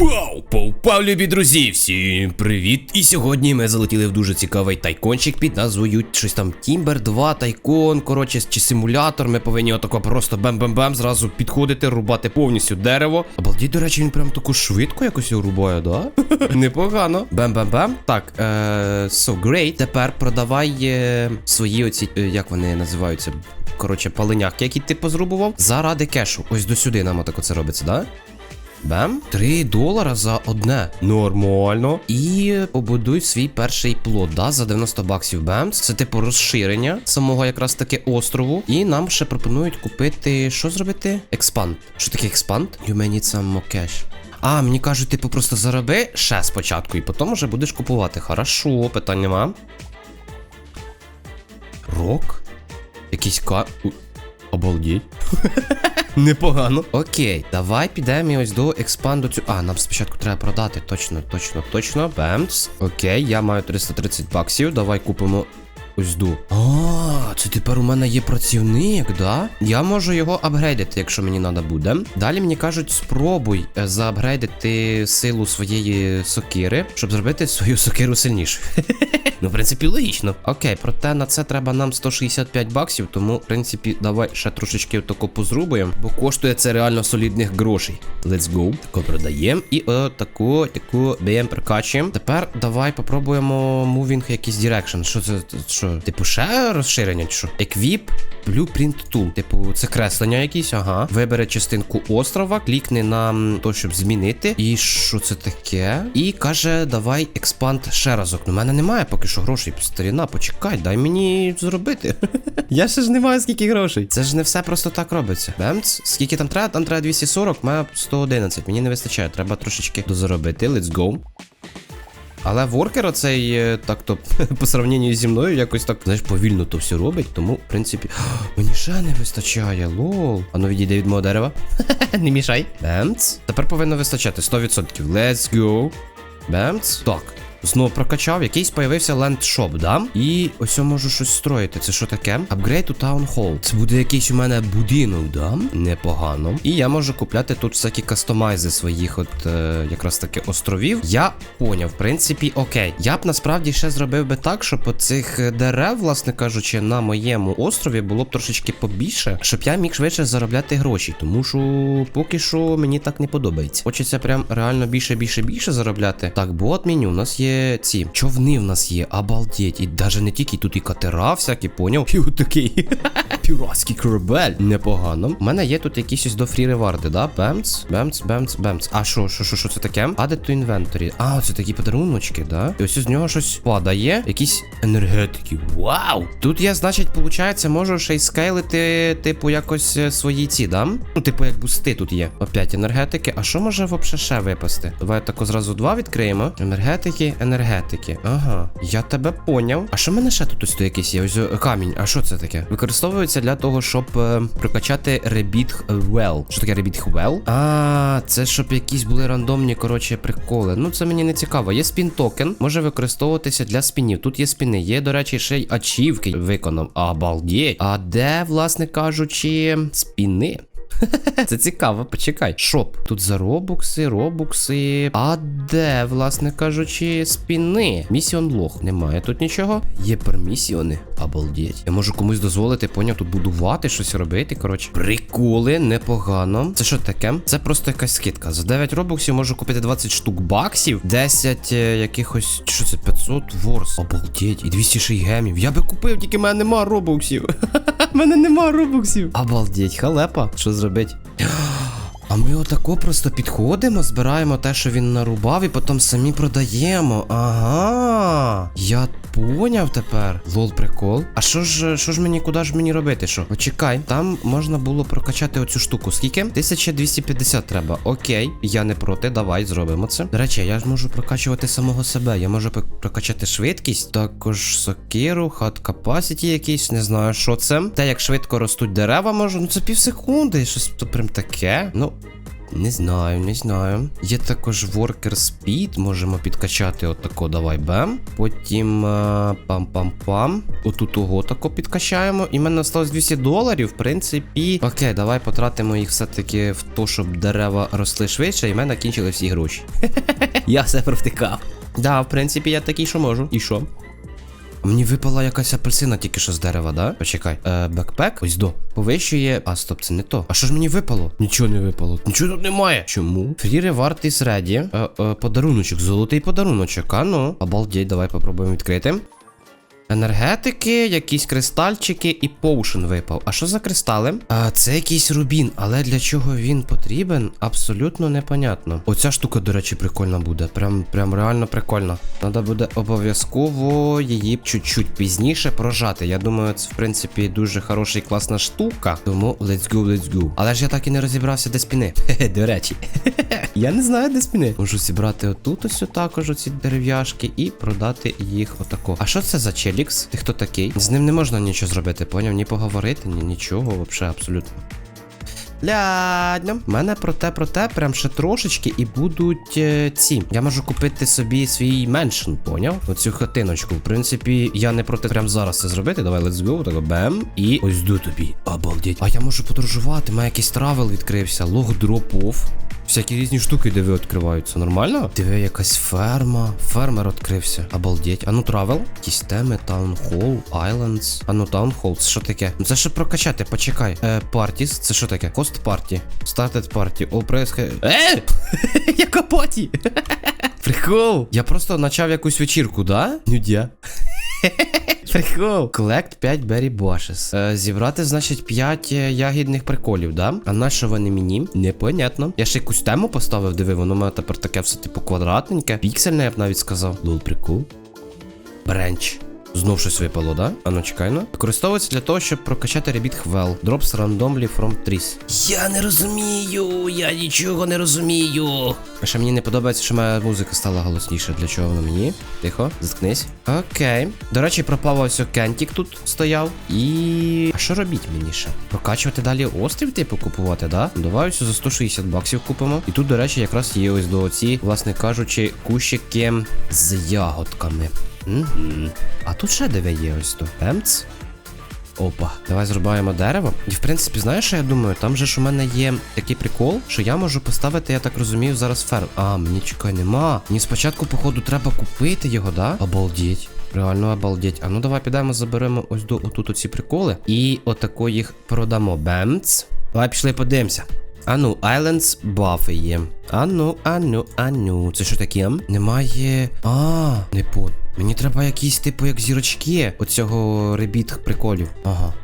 Пау! Повпав, любі друзі! Всім привіт! І сьогодні ми залетіли в дуже цікавий тайкончик під назвою щось там Тімбер 2 тайкон, коротше, чи симулятор. Ми повинні отако просто бем-бем-бем зразу підходити, рубати повністю дерево. Обалдіть, до речі, він прям таку швидко якось його рубає, да? Непогано. Бем-бем-бем. Так, е, so great. Тепер продавай е, свої оці, е, як вони називаються? Коротше, паленяки, які ти позрубував, заради кешу. Ось до сюди нам отако це робиться, да? Бем? 3 долара за одне. Нормально. І побудуй свій перший плод, да, за 90 баксів Бемс. Це типу розширення самого якраз таки острову. І нам ще пропонують купити. Що зробити? Експанд. Що таке експанд? You may need some. А, мені кажуть, типу, просто зароби ще спочатку, і потім вже будеш купувати. Хорошо, питань нема. Рок? Якийсь ка. Обалдіть. Непогано. Окей, давай підемо ось до експанду цю. А, нам спочатку треба продати. Точно, точно, точно. Бемс. Окей, я маю 330 баксів. Давай купимо. Ось ду. А, це тепер у мене є працівник, да? Я можу його апгрейдити, якщо мені треба буде. Далі мені кажуть, спробуй е, заапгрейдити силу своєї сокири, щоб зробити свою сокиру сильнішою. Ну, в принципі, логічно. Окей, проте на це треба нам 165 баксів, тому, в принципі, давай ще трошечки тако позрубуємо, бо коштує це реально солідних грошей. Let's go. Тако продаємо. І о, таку, таку беремо, прокачуємо. Тепер давай попробуємо moving якийсь direction. Що це? Що? Типу, ще розширення? Чи що? Equip Blueprint Tool. Типу, це креслення якісь, ага. Вибери частинку острова, клікни на то, щоб змінити. І що це таке? І каже, давай експанд ще разок. Ну, мене немає поки що грошей. Старіна, почекай, дай мені зробити. Я ще ж не маю скільки грошей. Це ж не все просто так робиться. Бемц, скільки там треба? Там треба 240, має 111. Мені не вистачає, треба трошечки дозаробити. Let's go. Але воркер оцей е, так-то по сравненню зі мною якось так, знаєш, повільно то все робить, тому, в принципі, мені ще не вистачає, лол. Ану відійде від мого дерева. не мішай. Бемц. Тепер повинно вистачати 100%. Let's go. Бемц. Так. Знову прокачав, якийсь появився лендшоп, да? І ось я можу щось строїти. Це що таке? To Town Hall. Це буде якийсь у мене будинок, да? Непогано. І я можу купляти тут всякі кастомайзи своїх, от е, якраз таки островів. Я поняв, в принципі, окей. Я б насправді ще зробив би так, щоб оцих дерев, власне кажучи, на моєму острові було б трошечки побільше, щоб я міг швидше заробляти гроші. Тому що поки що мені так не подобається. Хочеться прям реально більше, більше, більше заробляти. Так, бот меню, у нас є ці човни в нас є, обалдеть. І навіть не тільки тут і катера всякі, поняв? І от такий піратський корабель. Непогано. У мене є тут якісь ось до фрі реварди, да? Бемц, бемц, бемц, бемц. А що, що, що, що це таке? Added to inventory. А, це такі подаруночки, да? І ось з нього щось падає. Якісь енергетики. Вау! Тут я, значить, виходить, можу ще й скейлити, типу, якось е, свої ці, да? Ну, типу, як бусти тут є. Опять енергетики. А що може взагалі ще випасти? Давай тако зразу два відкриємо. Енергетики, енергетики. Ага. Я тебе поняв. А що в мене ще тут ось якийсь є? Ось камінь. А що це таке? Використовується для того, щоб е, прокачати Rebit Well. Що таке Rebit Well? А, це щоб якісь були рандомні, коротше, приколи. Ну, це мені не цікаво. Є спін токен, може використовуватися для спінів. Тут є спіни. Є, до речі, ще й ачівки виконав. Обалдеть. А де, власне кажучи, спіни? Це цікаво, почекай. Шоп. Тут за робукси, робукси. А де, власне кажучи, спіни? Місіон лох. Немає тут нічого. Є пермісіони. Обалдеть. Я можу комусь дозволити, поняв, тут будувати, щось робити. Коротше. Приколи, непогано. Це що таке? Це просто якась скидка. За 9 робоксів можу купити 20 штук баксів, 10 е, якихось. Що це? 500 ворс. Обалдеть. І 206 гемів. Я би купив, тільки в мене нема робоксів. В мене нема робоксів. Обалдеть, халепа. Що зробить? А ми отако просто підходимо, збираємо те, що він нарубав, і потім самі продаємо. Ага. Я поняв тепер. Лол, прикол. А що ж, що ж мені, куди ж мені робити? Що? Почекай, там можна було прокачати оцю штуку. Скільки? 1250 треба. Окей, я не проти, давай зробимо це. До речі, я ж можу прокачувати самого себе. Я можу прокачати швидкість, також сокиру, хат капасіті якийсь, не знаю, що це. Те, як швидко ростуть дерева, можу. Ну це пів секунди, щось то прям таке. Ну. Не знаю, не знаю. Є також Worker Speed, можемо підкачати отако, давай бем. Потім е, пам-пам-пам. Отут ого тако підкачаємо. І в мене осталось 200 доларів. В принципі. Окей, давай потратимо їх все-таки в то, щоб дерева росли швидше, і в мене кінчили всі гроші. Я все провтикав. Да, в принципі, я такий, що можу. І що? Мені випала якась апельсина тільки що з дерева, да? Почекай. Е, бекпек? Ось до. Повищує. А, стоп, це не то. А що ж мені випало? Нічого не випало. Нічого тут немає. Чому? Фріри reward is ready. Е, е, подаруночок, золотий подаруночок. А ну. Обалдеть, давай попробуємо відкрити. Енергетики, якісь кристальчики і поушен випав. А що за кристали? А це якийсь рубін, але для чого він потрібен, абсолютно непонятно. Оця штука, до речі, прикольна буде. Прям, прям реально прикольна. Треба буде обов'язково її чуть-чуть пізніше прожати. Я думаю, це в принципі дуже хороша і класна штука. Тому let's go, let's go. Але ж я так і не розібрався, де спіни. Хе-хе, до речі. Я не знаю, де спіни. Можу зібрати отут ось також оці дерев'яшки і продати їх отако. А що це за челікс? Ти хто такий? З ним не можна нічого зробити, поняв? Ні поговорити, ні нічого, взагалі, абсолютно. Лядньо. У мене проте, проте, прям ще трошечки і будуть е, ці. Я можу купити собі свій меншин, поняв? Оцю хатиночку. В принципі, я не проти прям зараз це зробити. Давай, let's go. Так, бем. І ось до тобі. Обалдеть. А я можу подорожувати, має якийсь травел відкрився. Лог дропов. Всякі різні штуки, диви, відкриваються. Нормально? Диви, якась ферма. Фермер відкрився. Обалдеть. А ну травел? Якісь теми, таунхол, айлендс. А ну таунхол, це що таке? Це ще прокачати, почекай. Е, партіс, це що таке? Хост парті. Started парті. All press... Е! Яка паті? Прикол. Я просто почав якусь вечірку, да? Нюдя. Прикол. Collect 5 berry bushes. Е, зібрати, значить, 5 ягідних приколів, да? А на що вони мені? Непонятно. Я ще якусь тему поставив, диви, воно у мене тепер таке все типу квадратненьке. Піксельне, я б навіть сказав. Лол, прикол. Бренч. Знов щось випало, да? А ну чекай ну. Використовується для того, щоб прокачати ребіт хвел. Drops randomly from trees. Я не розумію, я нічого не розумію. А ще мені не подобається, що моя музика стала голосніше. Для чого воно мені? Тихо, заткнись. Окей. До речі, пропав ось Кентік тут стояв. І. А що робіть мені ще? Прокачувати далі острів, типу, купувати, да? Давай ось за 160 баксів купимо. І тут, до речі, якраз є ось до ці, власне кажучи, кущики з ягодками. Угу. А тут ще диви є ось то. Емц. Опа, давай зрубаємо дерево. І в принципі, знаєш, що я думаю? Там же ж у мене є такий прикол, що я можу поставити, я так розумію, зараз ферм. А, мені чекай, нема. Мені спочатку, походу, треба купити його, да? Обалдеть. Реально обалдеть. А ну давай підемо, заберемо ось до отут оці приколи. І отако їх продамо. Бемц. Давай пішли подивимося. Ану, Islands бафи є. Ану, ану, ану. Це що таке? Немає. А, не по. Мені треба якісь, типу, як зірочки оцього ребіт приколів. Ага.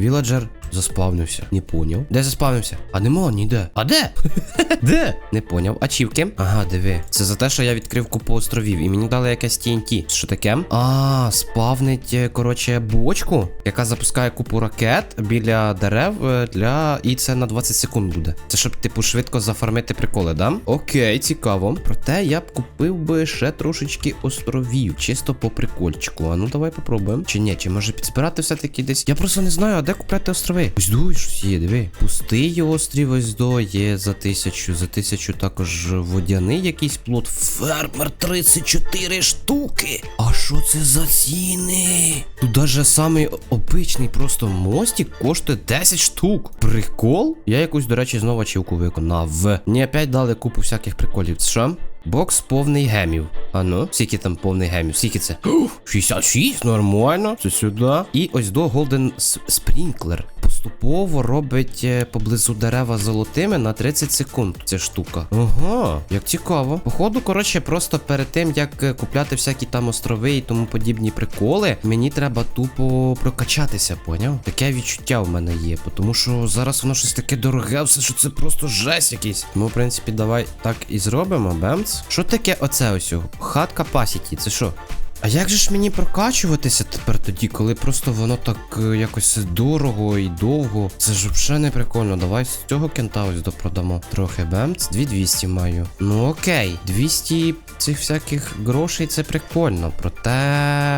Віладжер заспавнився. Не поняв. Де заспавнився? А нема ніде. А де? де? Не поняв. Ачівки? Ага, диви. Це за те, що я відкрив купу островів, і мені дали якесь TNT. Що таке? А, спавнить, е, коротше, бочку, яка запускає купу ракет біля дерев е, для. І це на 20 секунд буде. Це щоб, типу, швидко зафармити приколи, да? Окей, цікаво. Проте я б купив би ще трошечки островів, чисто по прикольчику. А ну давай попробуємо. Чи ні, чи може підзбирати все-таки десь. Я просто не знаю, а де купляти острови. Ось дуй, щось є, диви. Пустий острів, ось до є за тисячу. За тисячу також водяний якийсь плод. Фермер 34 штуки. А що це за ціни? Тут даже самий обичний просто мостик коштує 10 штук. Прикол? Я якусь, до речі, знову ачівку виконав. Мені опять дали купу всяких приколів. Це що? Бокс повний гемів. А ну, скільки там повний гемів? Скільки це? Ух, 66, нормально. Це сюди. І ось до S- Sprinkler. Поступово робить е, поблизу дерева золотими на 30 секунд. Ця штука. Ага, як цікаво. Походу, коротше, просто перед тим, як е, купляти всякі там острови і тому подібні приколи, мені треба тупо прокачатися, поняв? Таке відчуття в мене є. Тому що зараз воно щось таке дороге, все, що це просто жесть якийсь. Тому, в принципі, давай так і зробимо, бемц. Що таке оце ось? Хат Capacity, це що? А як же ж мені прокачуватися тепер тоді, коли просто воно так е, якось дорого і довго? Це ж взагалі не прикольно. Давай з цього кента ось допродамо. Трохи бемц, 2200 маю. Ну окей, 200 цих всяких грошей це прикольно. Проте.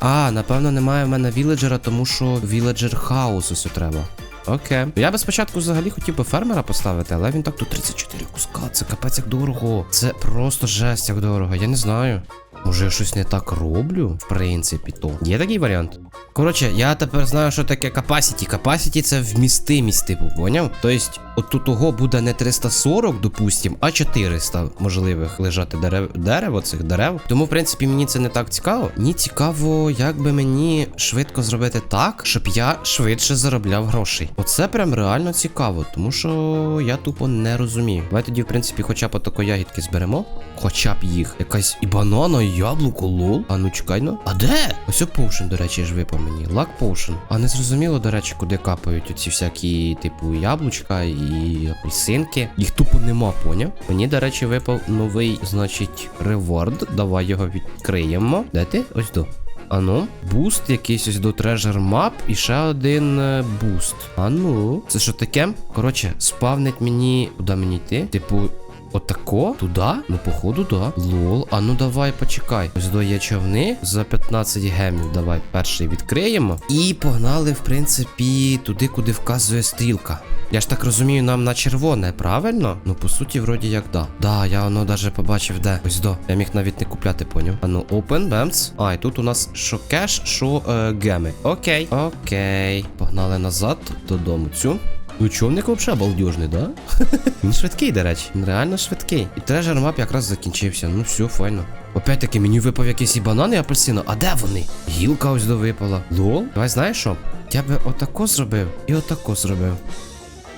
А, напевно, немає в мене віледжера, тому що віледжер хаус ось треба. Окей. Я би спочатку взагалі хотів би фермера поставити, але він так тут 34 куска. Це капець як дорого. Це просто жесть як дорого. Я не знаю. Може, я щось не так роблю, в принципі, то. Є такий варіант? Коротше, я тепер знаю, що таке capacity. Capacity це вмістимість, типу, поняв? Тобто, от тут того буде не 340, допустим, а 400 можливих лежати дерев, дерево цих дерев. Тому, в принципі, мені це не так цікаво. Мені цікаво, як би мені швидко зробити так, щоб я швидше заробляв грошей. Оце прям реально цікаво, тому що я тупо не розумію. Давай тоді, в принципі, хоча б отако ягідки зберемо. Хоча б їх. Якась і банана, і яблуко, лол. А ну чекай ну. А де? Ось поушен, до речі, ж випав мені. Лак поушен. А не зрозуміло, до речі, куди капають оці всякі, типу, яблучка і апельсинки. Їх тупо нема, поняв? Мені, до речі, випав новий, значить, реворд. Давай його відкриємо. Де ти? Ось до. Ану, буст якийсь ось до Treasure Map і ще один е, буст. Ану, це що таке? Коротше, спавнить мені. Куди мені йти? Типу. Отако? Туда? Ну, походу, да. Лол. А ну давай почекай. Ось до є човни за 15 гемів. Давай перший відкриємо. І погнали, в принципі, туди, куди вказує стрілка. Я ж так розумію, нам на червоне, правильно? Ну, по суті, вроді як да. Да, я воно даже побачив, де. Ось до. Я міг навіть не купляти, поняв. А ну, open, бемс. А, і тут у нас що кеш, що е, геми. Окей. Окей. Погнали назад додому. Цю. Ну, човник вообще балдежний, да? Він швидкий, до речі. Він реально швидкий. І трежер мап якраз закінчився. Ну все, файно. Опять таки, мені випав якийсь і банан, і апельсина. А де вони? Гілка ось до випала. Лол. Давай знаєш що? Я би отако зробив і отако зробив.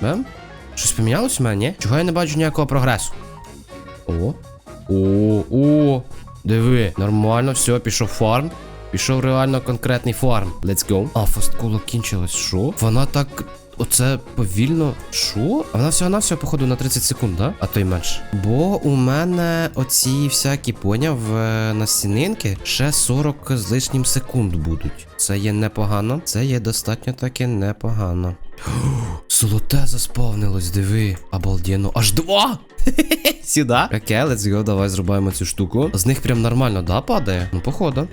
Бем? Щось помінялось у мене? Чого я не бачу ніякого прогресу? О. О, о. Диви, нормально, все, пішов фарм. Пішов реально конкретний фарм. Let's go. А, фасткола кінчилась. Що? Вона так. Оце повільно. Що? А вона всього на всього, походу, на 30 секунд, да? А то й менше. Бо у мене оці всякі поняв е, насінинки ще 40 з лишнім секунд будуть. Це є непогано. Це є достатньо таки непогано. Золоте заспавнилось, диви. Обалденно. Аж два! Сюди. Окей, let's go, давай зробимо цю штуку. З них прям нормально, да, падає? Ну, походу.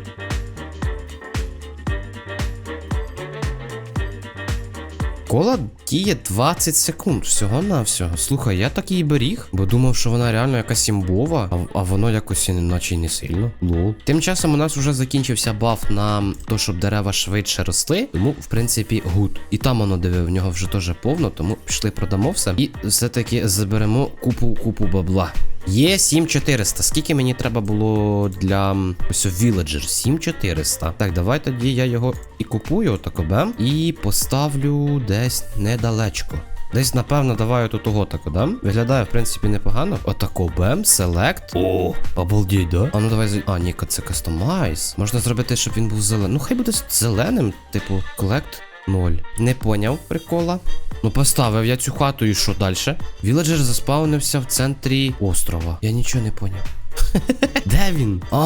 Кола діє 20 секунд, всього на всього. Слухай, я так її беріг, бо думав, що вона реально якась імбова, а, а воно якось і наче й не сильно. Лол. Тим часом у нас вже закінчився баф на те, щоб дерева швидше росли. Тому, в принципі, гуд. І там воно диви, в нього вже теж повно, тому пішли продамо все. І все-таки заберемо купу купу бабла. Є 7400. Скільки мені треба було для ось Villager? 7400. Так, давай тоді я його і купую, отако бем. І поставлю десь недалечко. Десь, напевно, давай отут того тако дам. Виглядає, в принципі, непогано. Отако бем, селект. О, обалдіть, да? А ну давай. А, ні, це кастомайз. Можна зробити, щоб він був зеленим. Ну, хай буде зеленим, типу, колект 0. Не поняв прикола. Ну, поставив я цю хату і що далі? Віледжер заспаунився в центрі острова. Я нічого не поняв. Де він? А,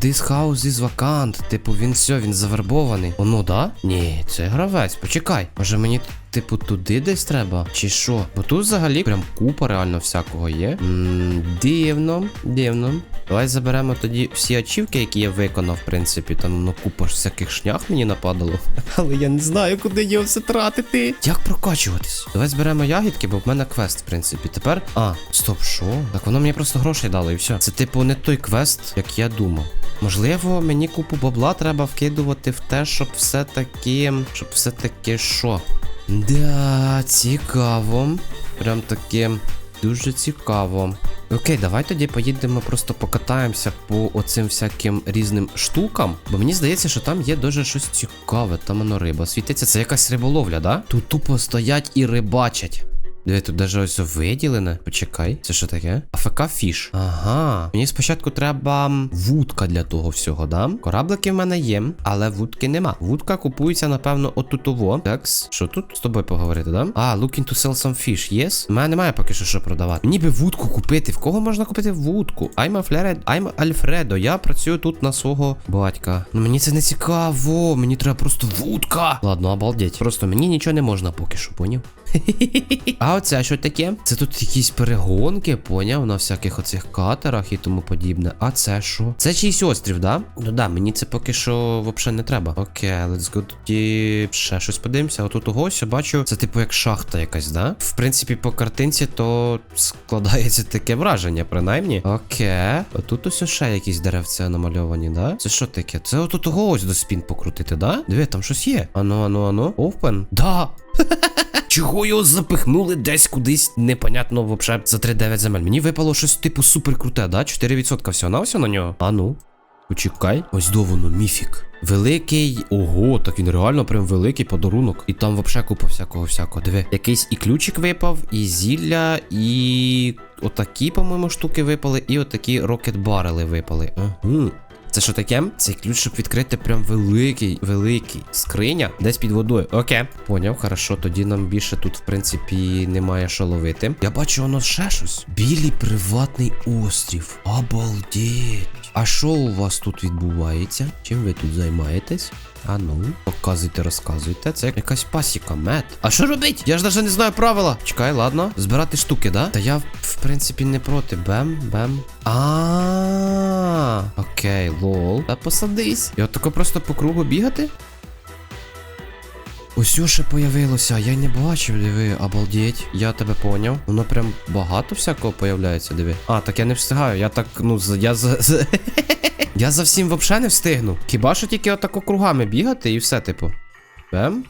this house is vacant. Типу, він все, він завербований. Оно, да? Ні, це гравець. Почекай. Може мені, типу, туди десь треба? Чи що? Бо тут взагалі прям купа реально всякого є. Ммм, дивно, дивно. Давай заберемо тоді всі ачівки, які я виконав, в принципі. Там ну купа ж всяких шнях мені нападало. Але я не знаю, куди його все тратити. Як прокачуватись? Давай зберемо ягідки, бо в мене квест, в принципі. Тепер. А, стоп, що? Так воно мені просто грошей дало і все. Це, типу, не той квест, як я думав. Можливо, мені купу бабла треба вкидувати в те, щоб все-таки. Щоб все-таки що? Да, цікаво. Прям таке дуже цікаво. Окей, давай тоді поїдемо, просто покатаємося по оцим всяким різним штукам. Бо мені здається, що там є дуже щось цікаве. Там воно риба. Світиться, це якась риболовля, да? Тут тупо стоять і рибачать. Диви, тут даже ось виділене. Почекай, це що таке? АФК фіш. Ага. Мені спочатку треба вудка для того всього, да? Кораблики в мене є, але вудки нема. Вудка купується, напевно, отутово. Такс. Що тут з тобою поговорити, да? А, looking to sell some fish, yes? У мене немає поки що що продавати. Ніби вудку купити. В кого можна купити вудку? I'm Alfredo, I'm Альфредо. Я працюю тут на свого батька. Ну мені це не цікаво. Мені треба просто вудка. Ладно, обалдеть. Просто мені нічого не можна поки що, поняв? А оце що таке? Це тут якісь перегонки, поняв, на всяких оцих катерах і тому подібне. А це що? Це чийсь острів, да? Ну да, мені це поки що взагалі не треба. Окей, let's go тоді ще щось подивимося. Отут ось я бачу, це типу як шахта якась, да? В принципі, по картинці то складається таке враження, принаймні. Окей. Отут ось ще якісь деревця намальовані, да? Це що таке? Це отут ось до спін покрутити, да? Диви, там щось є. Ану, ану, ану. Open? Да. Чого його запихнули десь кудись, непонятно вообще за 3-9 земель. Мені випало щось типу супер круте, да? 4% всього на на нього. А ну. Почекай. Ось до міфік. Великий. Ого, так він реально прям великий подарунок. І там вообще купа всякого всякого. Диви. Якийсь і ключик випав, і зілля, і отакі, по-моєму, штуки випали, і отакі рокет барели випали. Ага. Це що таке? Цей ключ, щоб відкрити прям великий, великий скриня десь під водою. Окей. Поняв, хорошо, тоді нам більше тут, в принципі, немає що ловити. Я бачу, воно ще щось. Білий приватний острів. Обалдеть. А що у вас тут відбувається? Чим ви тут займаєтесь? А ну, показуйте, розказуйте. Це якась пасіка, мед. А що робить? Я ж навіть не знаю правила. Чекай, ладно. Збирати штуки, да? Та я, в принципі, не проти. Бем, бем. А, окей, лол. Та посадись. Я тако просто по кругу бігати? Ще появилося, я не бачив, диви, обалдеть. Я тебе поняв. Воно прям багато всякого появляється, диви. А, так я не встигаю. Я так, ну, я за. Я за всім взагалі не встигну. Хіба що тільки отако кругами бігати і все, типу. Бем.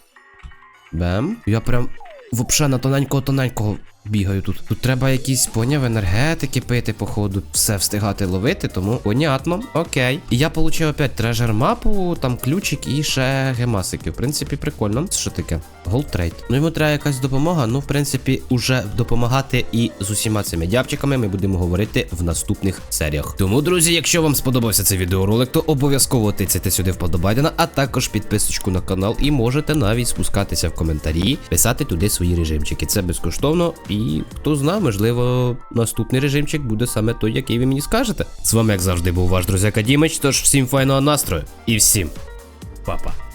Бем. Я прям вообще на тоненького-тоненького бігаю тут. Тут треба якісь поняв енергетики пити, походу, все встигати ловити, тому понятно, окей. І я получив опять трежер мапу, там ключик і ще гемасики. В принципі, прикольно. Це що таке? Gold Ну йому треба якась допомога. Ну, в принципі, уже допомагати і з усіма цими дябчиками ми будемо говорити в наступних серіях. Тому, друзі, якщо вам сподобався цей відеоролик, то обов'язково тицяйте сюди вподобайдена, а також підписочку на канал, і можете навіть спускатися в коментарі, писати туди свої режимчики. Це безкоштовно. І хто знає, можливо, наступний режимчик буде саме той, який ви мені скажете. З вами, як завжди, був ваш друзяка Дімич, тож всім файного настрою і всім па-па.